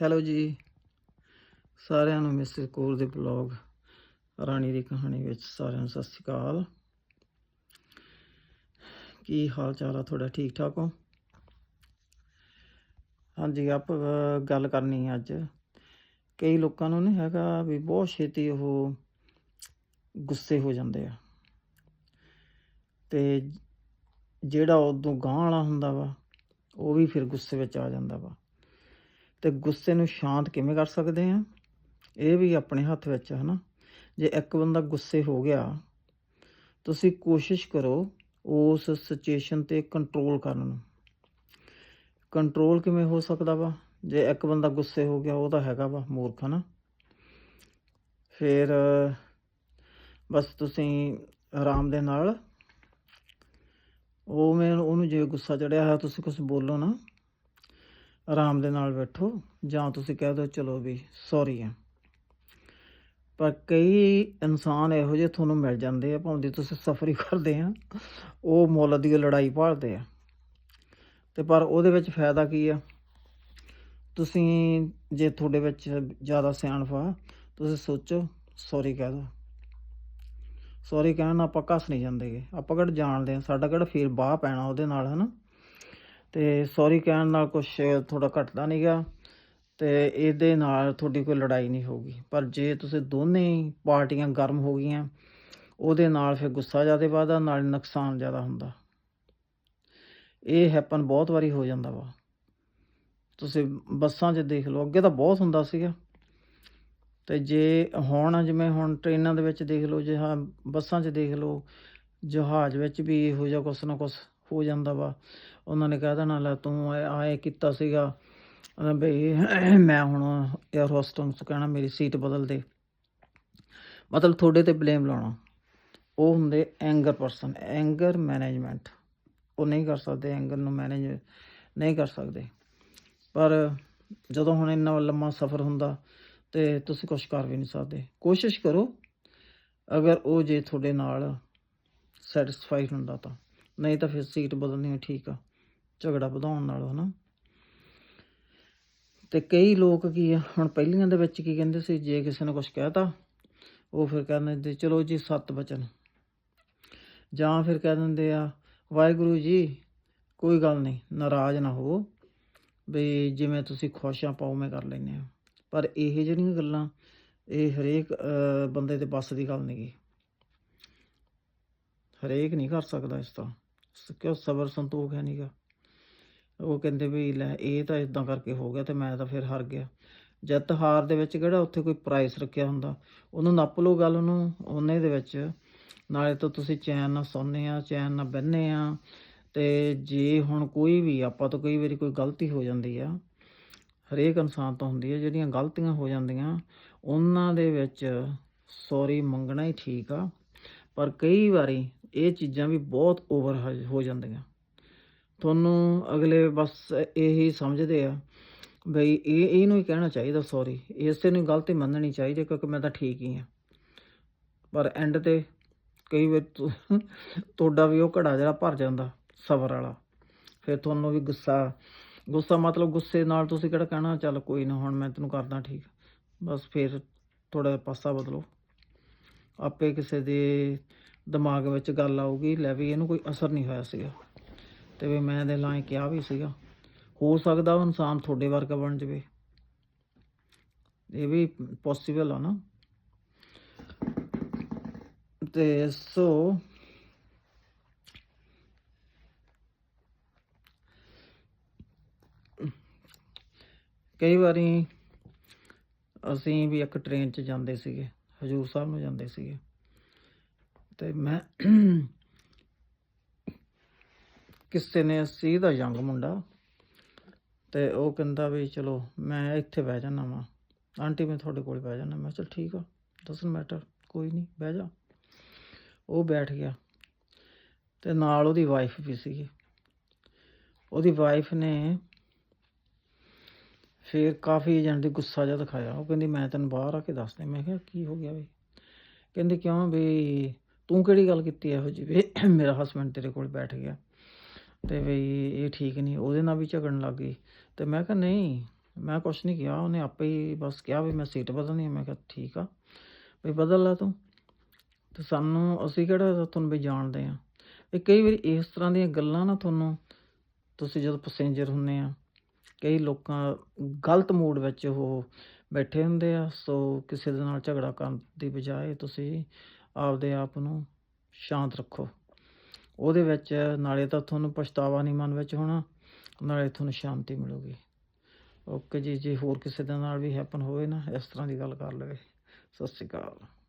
Hello ਜੀ। ਸਾਰਿਆਂ ਨੂੰ ਮਿਸਟਰ ਕੋਰ ਦੇ ਬਲੌਗ ਰਾਣੀ ਦੀ ਕਹਾਣੀ ਵਿੱਚ ਸਾਰਿਆਂ ਨੂੰ ਸਤਿ ਸ਼੍ਰੀ ਅਕਾਲ। ਕੀ ਹਾਲ ਚਾਲ ਆ ਤੁਹਾਡਾ? ਠੀਕ ਠਾਕ ਹੋ? ਹਾਂਜੀ, ਆਪ ਗੱਲ ਕਰਨੀ ਹੈ ਅੱਜ। ਕਈ ਲੋਕਾਂ ਨੂੰ ਨਹੀਂ ਹੈਗਾ ਵੀ ਬਹੁਤ ਛੇਤੀ ਉਹ ਗੁੱਸੇ ਹੋ ਜਾਂਦੇ ਆ। ਤੇ ਜਿਹੜਾ ਉਦੋਂ ਗਾਂਹ ਵਾਲਾ ਹੁੰਦਾ ਵਾ, ਉਹ ਵੀ ਫਿਰ ਗੁੱਸੇ ਵਿੱਚ ਆ ਜਾਂਦਾ ਵਾ। ਤੇ ਗੁੱਸੇ ਨੂੰ ਸ਼ਾਂਤ ਕਿਵੇਂ ਕਰ ਸਕਦੇ ਆ? ਇਹ ਵੀ ਆਪਣੇ ਹੱਥ ਵਿੱਚ ਹੈ ਨਾ ਜੇ ਇੱਕ ਬੰਦਾ ਗੁੱਸੇ ਹੋ ਗਿਆ, ਤੁਸੀਂ ਕੋਸ਼ਿਸ਼ ਕਰੋ ਉਸ ਸਿਚੁਏਸ਼ਨ ਤੇ ਕੰਟਰੋਲ ਕਰਨ ਨੂੰ। ਕੰਟਰੋਲ ਕਿਵੇਂ ਹੋ ਸਕਦਾ ਵਾ? ਜੇ ਇੱਕ ਬੰਦਾ ਗੁੱਸੇ ਹੋ ਗਿਆ, ਉਹ ਤਾਂ ਹੈਗਾ ਵਾ, ਮੂਰਖ ਨਾ ਫਿਰ, ਬਸ ਤੁਸੀਂ ਆਰਾਮ ਦੇ ਨਾਲ, ਉਹ ਮੈਂ ਉਹਨੂੰ ਜੇ ਗੁੱਸਾ ਚੜਿਆ ਹੈ ਤੁਸੀਂ ਕੁਝ ਬੋਲੋ ਨਾ। ਆਰਾਮ ਦੇ ਨਾਲ ਬੈਠੋ, ਜਾਂ ਤੁਸੀਂ ਕਹਿ ਦਿਓ ਚਲੋ ਵੀ ਸੌਰੀ ਆ ਪਰ ਕਈ ਇਨਸਾਨ ਇਹੋ ਜਿਹੇ ਤੁਹਾਨੂੰ ਮਿਲ ਜਾਂਦੇ ਆ, ਭਾਵੇਂ ਤੁਸੀਂ ਸਫ਼ਰੀ ਕਰਦੇ ਆ, ਉਹ ਮੁੱਲ ਦੀ ਲੜਾਈ ਭਾਲਦੇ ਆ। ਤੇ ਪਰ ਉਹਦੇ ਵਿੱਚ ਫਾਇਦਾ ਕੀ ਆ? ਤੁਸੀਂ ਜੇ ਤੁਹਾਡੇ ਵਿੱਚ ਜ਼ਿਆਦਾ ਸਿਆਣਪ ਆ, ਤੁਸੀਂ ਸੋਚੋ ਸੌਰੀ ਕਹਿ ਦਿਓ। ਸੌਰੀ ਕਹਿਣ ਨਾਲ ਆਪਾਂ ਕੱਸ ਨਹੀਂ ਜਾਂਦੇਗੇ ਆਪਾਂ ਕਿਹੜਾ ਜਾਣਦੇ ਆ, ਸਾਡਾ ਕਿਹੜਾ ਫੇਰ ਬਾਹ ਪੈਣਾ ਉਹਦੇ ਨਾਲ, ਹਨਾ? ਤੇ ਸੌਰੀ ਕਹਿਣ ਨਾਲ ਕੁਝ ਥੋੜਾ ਘਟਦਾ ਨਹੀਂਗਾ ਤੇ ਇਹਦੇ ਨਾਲ ਤੁਹਾਡੀ ਕੋਈ ਲੜਾਈ ਨਹੀਂ ਹੋਊਗੀ। ਪਰ ਜੇ ਤੁਸੀਂ ਦੋਨੇ ਪਾਰਟੀਆਂ ਗਰਮ ਹੋ ਗਈਆਂ, ਉਹਦੇ ਨਾਲ ਫਿਰ ਗੁੱਸਾ ਜ਼ਿਆਦਾ ਵੱਧਦਾ, ਨਾਲ ਨੁਕਸਾਨ ਜ਼ਿਆਦਾ ਹੁੰਦਾ। ਇਹ ਹੈਪਨ ਬਹੁਤ ਵਾਰੀ ਹੋ ਜਾਂਦਾ ਵਾ। ਤੁਸੀਂ ਬੱਸਾਂ 'ਚ ਦੇਖ ਲਓ, ਅੱਗੇ ਤਾਂ ਬਹੁਤ ਹੁੰਦਾ ਸੀਗਾ। ਤੇ ਜੇ ਹੁਣ ਜਿਵੇਂ ਹੁਣ ਟ੍ਰੇਨਾਂ ਦੇ ਵਿੱਚ ਦੇਖ ਲਓ, ਜੇ ਹਾਂ ਬੱਸਾਂ 'ਚ ਦੇਖ ਲਓ, ਜਹਾਜ਼ ਵਿੱਚ ਵੀ ਇਹੋ ਜਿਹਾ ਕੁਛ ਨਾ ਕੁਛ ਹੋ ਜਾਂਦਾ ਵਾ। ਉਹਨਾਂ ਨੇ ਕਹਿ ਦੇਣਾ, ਲੈ ਤੂੰ ਇਹ- ਆਏ ਕੀਤਾ ਸੀਗਾ। ਬਈ, ਮੈਂ ਹੁਣ 에ਅਰ ਹੋਸਟਸ ਤੋਂ ਕਹਿਣਾ ਮੇਰੀ ਸੀਟ ਬਦਲ ਦੇ। ਮਤਲਬ ਤੁਹਾਡੇ ਤੇ ਬਲੇਮ ਲਾਉਣਾ। ਉਹ ਹੁੰਦੇ ਐਂਗਰ ਪਰਸਨ ਐਂਗਰ ਮੈਨੇਜਮੈਂਟ ਉਹ ਨਹੀਂ ਕਰ ਸਕਦੇ ਐਂਗਰ ਨੂੰ ਮੈਨੇਜ ਨਹੀਂ ਕਰ ਸਕਦੇ। ਪਰ ਜਦੋਂ ਹੁਣ ਇੰਨਾ ਲੰਮਾ ਸਫ਼ਰ ਹੁੰਦਾ ਤੇ ਤੁਸੀਂ ਕੁਝ ਕਰ ਵੀ ਨਹੀਂ ਸਕਦੇ। ਕੋਸ਼ਿਸ਼ ਕਰੋ, ਅਗਰ ਉਹ ਜੇ ਤੁਹਾਡੇ ਨਾਲ ਸੈਟੀਸਫਾਈਡ ਹੁੰਦਾ ਤਾਂ। ਨਹੀਂ ਤਾਂ ਫਿਰ ਸੀਟ ਬਦਲਣੀ ਠੀਕ ਆ, ਝਗੜਾ ਵਧਾਉਣ ਨਾਲੋਂ, ਹਨਾ। ਤੇ ਕਈ ਲੋਕ ਕੀ ਆ, ਹੁਣ ਪਹਿਲੀਆਂ ਦੇ ਵਿੱਚ ਕੀ ਕਹਿੰਦੇ ਸੀ, ਜੇ ਕਿਸੇ ਨੇ ਕੁਝ ਕਹਿਤਾ, ਉਹ ਫਿਰ ਕਹਿੰਦੇ ਤੇ ਚਲੋ ਜੀ, ਸੱਤ ਬਚਨ। ਜਾਂ ਫਿਰ ਕਹਿ ਦਿੰਦੇ ਆ, ਵਾਹਿਗੁਰੂ ਜੀ, ਕੋਈ ਗੱਲ ਨਹੀਂ, ਨਾਰਾਜ਼ ਨਾ ਹੋ ਵੀ ਜਿਵੇਂ ਤੁਸੀਂ ਖੁਸ਼ ਆ ਪਾਉ ਮੈਂ ਕਰ ਲੈਨੇ ਆ। ਪਰ ਇਹ ਜਿਹੜੀਆਂ ਗੱਲਾਂ, ਇਹ ਹਰੇਕ ਬੰਦੇ ਦੇ ਬਸ ਦੀ ਗੱਲ ਨਹੀਂਗੀ ਹਰੇਕ ਨਹੀਂ ਕਰ ਸਕਦਾ ਇਸ ਤਾਂ ਕਿਉਂ ਸਬਰ ਸੰਤੋਖ ਹੈ ਨਹੀਂਗਾ ਉਹ ਕਹਿੰਦੇ ਵੀ ਲੈ, ਇਹ ਤਾਂ ਇਦਾਂ ਕਰਕੇ ਹੋ ਗਿਆ ਤੇ ਮੈਂ ਤਾਂ ਫਿਰ ਹਾਰ ਗਿਆ। ਜਿੱਤ ਹਾਰ ਦੇ ਵਿੱਚ ਕਿਹੜਾ ਉੱਥੇ ਕੋਈ ਪ੍ਰਾਈਸ ਰੱਖਿਆ ਹੁੰਦਾ? ਉਹਨੂੰ ਨੱਪ ਲਓ ਗੱਲ ਨੂੰ ਉਹਨੇ ਦੇ ਵਿੱਚ। ਨਾਲੇ ਤਾਂ ਤੁਸੀਂ ਚੈਨ ਨਾਲ ਸੌਂਦੇ ਆ, ਚੈਨ ਨਾਲ ਬਹਿੰਦੇ ਆ। ਤੇ ਜੇ ਹੁਣ ਕੋਈ ਵੀ, ਆਪਾਂ ਤੋਂ ਕਈ ਵਾਰੀ ਕੋਈ ਗਲਤੀ ਹੋ ਜਾਂਦੀ ਆ। ਹਰੇਕ ਇਨਸਾਨ ਤੋਂ ਹੁੰਦੀ ਹੈ ਜਿਹੜੀਆਂ ਗਲਤੀਆਂ ਹੋ ਜਾਂਦੀਆਂ, ਉਹਨਾਂ ਦੇ ਵਿੱਚ ਸੌਰੀ ਮੰਗਣਾ ਹੀ ਠੀਕ ਆ। ਪਰ ਕਈ ਵਾਰੀ ਇਹ ਚੀਜ਼ਾਂ ਵੀ ਬਹੁਤ ਓਵਰ ਹੋ ਜਾਂਦੀਆਂ। ਤੁਹਾਨੂੰ ਅਗਲੇ ਬਸ ਇਹੀ ਸਮਝਦੇ ਆ ਬਈ ਇਹ, ਇਹਨੂੰ ਹੀ ਕਹਿਣਾ ਚਾਹੀਦਾ ਸੌਰੀ ਇਸੇ ਨੂੰ ਗਲਤੀ ਮੰਨਣੀ ਚਾਹੀਦੀ, ਕਿਉਂਕਿ ਮੈਂ ਤਾਂ ਠੀਕ ਹੀ ਆ। ਪਰ ਐਂਡ ਤੇ ਕਈ ਵਾਰ ਤੁਹਾਡਾ ਵੀ ਉਹ ਘੜਾ ਜਿਹੜਾ ਭਰ ਜਾਂਦਾ, ਸਬਰ ਵਾਲਾ। ਫਿਰ ਤੁਹਾਨੂੰ ਵੀ ਗੁੱਸਾ ਗੁੱਸਾ ਮਤਲਬ ਗੁੱਸੇ ਨਾਲ ਤੁਸੀਂ ਕਿਹੜਾ ਕਹਿਣਾ, ਚੱਲ ਕੋਈ ਨਾ, ਹੁਣ ਮੈਂ ਤੈਨੂੰ ਕਰਦਾ ਠੀਕ। ਬਸ ਫਿਰ ਥੋੜਾ ਪਾਸਾ ਬਦਲੋ। ਆਪੇ ਕਿਸੇ ਦੇ ਦਿਮਾਗ ਵਿੱਚ ਗੱਲ ਆਊਗੀ, ਲੈ ਵੀ ਇਹਨੂੰ ਕੋਈ ਅਸਰ ਨਹੀਂ ਹੋਇਆ ਸੀਗਾ। ਤੇ ਵੀ ਮੈਂ ਦੇ ਲਾਂ ਕਿਹਾ ਵੀ ਸੀਗਾ, ਹੋ ਸਕਦਾ ਉਹ ਇਨਸਾਨ ਤੁਹਾਡੇ ਵਰਗਾ ਬਣ ਜਾਵੇ। ਇਹ ਵੀ ਪੋਸੀਬਲ ਆ ਨਾ। ਤੇ ਸੋ ਕਈ ਵਾਰੀ ਅਸੀਂ ਵੀ ਇੱਕ ਟ੍ਰੇਨ 'ਚ ਜਾਂਦੇ ਸੀਗੇ, ਹਜੂਰ ਸਾਹਿਬ ਨੂੰ ਜਾਂਦੇ ਸੀਗੇ। ਤੇ ਮੈਂ ਕਿਸੇ ਨੇ ਸੀ ਦਾ ਯੰਗ ਮੁੰਡਾ ਤੇ ਉਹ ਕਹਿੰਦਾ ਵੀ ਚਲੋ ਮੈਂ ਇੱਥੇ ਬਹਿ ਜਾਣਾ ਵਾਂ। ਆਂਟੀ ਮੈਂ ਤੁਹਾਡੇ ਕੋਲ ਬਹਿ ਜਾਣਾ ਮੈਂ ਚਲ ਠੀਕ ਆ ਡਸਨਟ ਮੈਟਰ ਕੋਈ ਨਹੀਂ, ਬਹਿ ਜਾ। ਉਹ ਬੈਠ ਗਿਆ ਤੇ ਨਾਲ ਉਹਦੀ ਵਾਈਫ ਵੀ ਸੀਗੀ। ਉਹਦੀ ਵਾਈਫ ਨੇ ਫਿਰ ਕਾਫੀ ਏਜੰਟ ਦੀ ਗੁੱਸਾ ਜਿਹਾ ਦਿਖਾਇਆ। ਉਹ ਕਹਿੰਦੀ, ਮੈਂ ਤੈਨੂੰ ਬਾਹਰ ਆ ਕੇ ਦੱਸਦੇ। ਮੈਂ ਕਿਹਾ, ਕੀ ਹੋ ਗਿਆ ਵੀ ਕਹਿੰਦੀ, ਕਿਉਂ ਵੀ ਤੂੰ ਕਿਹੜੀ ਗੱਲ ਕੀਤੀ ਇਹੋ ਜਿਹੀ ਵੀ ਮੇਰਾ ਹਸਬੰਡ ਤੇਰੇ ਕੋਲ ਬੈਠ ਗਿਆ। ਤੇ ਵੀ ਇਹ ਠੀਕ ਨਹੀਂ, ਉਹਦੇ ਨਾਲ ਵੀ ਝਗੜਨ ਲੱਗ ਗਈ। ਤੇ ਮੈਂ ਕਿਹਾ ਨਹੀਂ, ਮੈਂ ਕੁਛ ਨਹੀਂ ਕਿਹਾ, ਉਹਨੇ ਆਪੇ ਹੀ ਬਸ ਕਿਹਾ ਵੀ ਮੈਂ ਸੀਟ ਬਦਲਣੀ ਹੈ ਮੈਂ ਕਿਹਾ ਠੀਕ ਆ। ਵੀ ਬਦਲ ਲਾ ਤੂੰ। ਤੇ ਸਾਨੂੰ, ਅਸੀਂ ਕਿਹੜਾ ਤੁਹਾਨੂੰ ਵੀ ਜਾਣਦੇ ਆ? ਵੀ ਕਈ ਵਾਰੀ ਇਸ ਤਰ੍ਹਾਂ ਦੀਆਂ ਗੱਲਾਂ ਨਾ ਤੁਹਾਨੂੰ, ਤੁਸੀਂ ਜਦੋਂ ਪੈਸੇਂਜਰ ਹੁੰਨੇ ਆ, ਕਈ ਲੋਕਾਂ ਗਲਤ ਮੂਡ ਵਿੱਚ ਉਹ ਬੈਠੇ ਹੁੰਦੇ ਆ, ਸੋ ਕਿਸੇ ਦੇ ਨਾਲ ਝਗੜਾ ਕਰਨ ਦੀ ਬਜਾਏ ਤੁਸੀਂ ਆਪਦੇ ਆਪ ਨੂੰ ਸ਼ਾਂਤ ਰੱਖੋ। ਉਹਦੇ ਵਿੱਚ ਨਾਲੇ ਤਾਂ ਤੁਹਾਨੂੰ ਪਛਤਾਵਾ ਨਹੀਂ ਮਨ ਵਿੱਚ ਹੋਣਾ, ਨਾਲੇ ਤੁਹਾਨੂੰ ਸ਼ਾਂਤੀ ਮਿਲੂਗੀ। ਓਕੇ ਜੀ, ਜੇ ਹੋਰ ਕਿਸੇ ਦੇ ਨਾਲ ਵੀ ਹੈਪਨ ਹੋਵੇ ਨਾ, ਇਸ ਤਰ੍ਹਾਂ ਦੀ ਗੱਲ ਕਰ ਲਵੇ। ਸਤਿ ਸ਼੍ਰੀ ਅਕਾਲ।